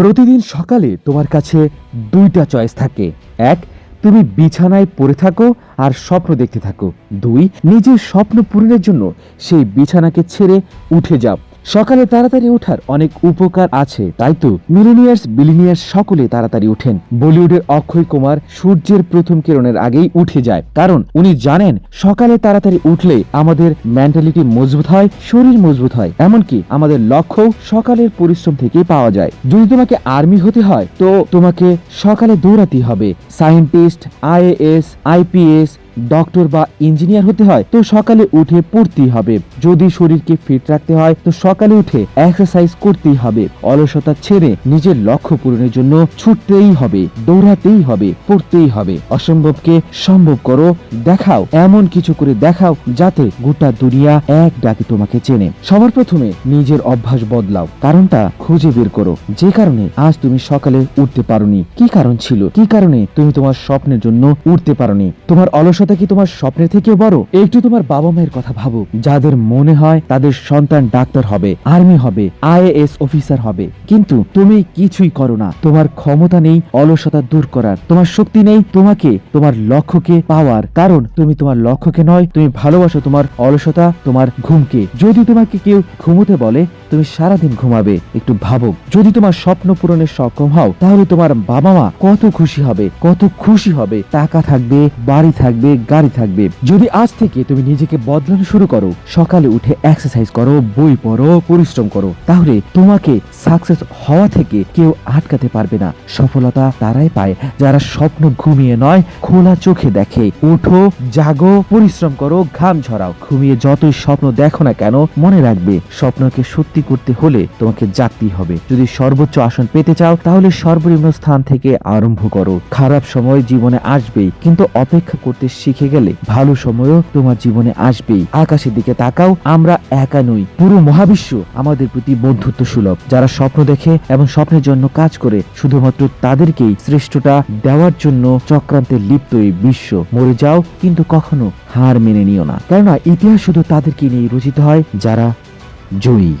প্রতিদিন সকালে তোমার কাছে দুইটা চয়েস থাকে। এক, তুমি বিছানায় পড়ে থাকো আর স্বপ্ন দেখতে থাকো। দুই, নিজের স্বপ্ন পূরণের জন্য সেই বিছানাকে ছেড়ে উঠে যাও। সকালে তাড়াতাড়ি ওঠার অনেক উপকার আছে, তাই তো? মিলিনিয়ার্স, বিলিনিয়ার্স সকলে তাড়াতাড়ি ওঠেন। বলিউডের অক্ষয় কুমার সূর্যের প্রথম কিরণের আগেই উঠে যায়। কারণ উনি জানেন, সকালে তাড়াতাড়ি উঠলে আমাদের মেন্টালিটি মজবুত হয়, শরীর মজবুত হয়। এমনকি আমাদের লক্ষ্য সকালের পরিশ্রম থেকেই পাওয়া যায়। যদি তোমাকে আর্মি হতে হয়, তো তোমাকে সকালে দৌড়াতে হবে। সায়েন্টিস্ট, আইএএস, আইপিএস ডক্টর বা ইঞ্জিনিয়ার হতে হয়, তো সকালে উঠে পড়তেই হবে। যদি শরীরকে ফিট রাখতে হয়, তো সকালে উঠে এক্সারসাইজ করতেই হবে। অলসতা ছেড়ে নিজের লক্ষ্য পূরণের জন্য ছুটতেই হবে, দৌড়াতেই হবে, পড়তেই হবে। অসম্ভবকে সম্ভব করো, দেখাও, এমন কিছু করে দেখাও, যাতে গোটা দুনিয়া এক ডাকে তোমাকে চেনে। সবার প্রথমে নিজের অভ্যাস বদলাও, কারণটা খুঁজে বের করো। যে কারণে আজ তুমি সকালে উঠতে পারোনি, কি কারণ ছিল? কি কারণে তুমি তোমার স্বপ্নের জন্য উঠতে পারোনি? তোমার অলসতা কি তোমার স্বপ্নের থেকেও বড়? একটু তোমার বাবা মায়ের কথা ভাবো যাদের মনে হয় তাদের সন্তান ডাক্তার হবে, আর্মি হবে, আইএএস অফিসার হবে। কিন্তু তুমি কিছুই করো না। তোমার ক্ষমতা নেই অলসতা দূর করার। তোমার শক্তি নেই তোমাকে, তোমার লক্ষ্যকে পাওয়ার। কারণ তুমি তোমার লক্ষ্যকে নয়, তুমি ভালোবাসো তোমার অলসতা, তোমার ঘুমকে। যদি তোমাকে কেউ ঘুমোতে বলে, তুমি সারাদিন ঘুমাবে। একটু ভাবো। যদি তোমার স্বপ্ন পূরণে সক্ষম হও, তাহলে তোমার বাবা মা কত খুশি হবে, কত খুশি হবে। টাকা থাকবে, বাড়ি থাকবে গাড়ি থাকবে। যদি আজ থেকে তুমি নিজেকে বদলানো শুরু করো, সকালে উঠে এক্সারসাইজ করো, বই পড়ো, পরিশ্রম করো, তাহলে তোমাকে সাকসেস হওয়া থেকে কেউ আটকাতে পারবে না। সফলতা তারাই পায় যারা স্বপ্ন ঘুমিয়ে নয়, খোলা চোখে দেখে। ওঠো, জাগো, পরিশ্রম করো, ঘাম ঝরাও। ঘুমিয়ে যতই স্বপ্ন দেখো না কেন, মনে রাখবে, স্বপ্নকে সত্যি করতে হলে তোমাকে জাগতেই হবে। যদি সর্বোচ্চ আসন পেতে চাও, তাহলে সর্বনিম্ন স্থান থেকে আরম্ভ করো। খারাপ সময় জীবনে আসবেই, কিন্তু অপেক্ষা করতে শিখে গেলে ভালো সময়ও তোমার জীবনে আসবেই। আকাশের দিকে তাকাও, আমরা একা নই। পুরো মহাবিশ্ব আমাদের প্রতি বন্ধুত্ব সুলভ যারা স্বপ্ন দেখে এবং স্বপ্নের জন্য কাজ করে, শুধুমাত্র তাদেরকেই শ্রেষ্ঠটা দেওয়ার জন্য চক্রান্তে লিপ্ত এই বিশ্ব। মরে যাও, কিন্তু কখনো হার মেনে নিও না। কেননা ইতিহাস শুধু তাদেরকে নিয়ে রচিত হয়, যারা জয়ী।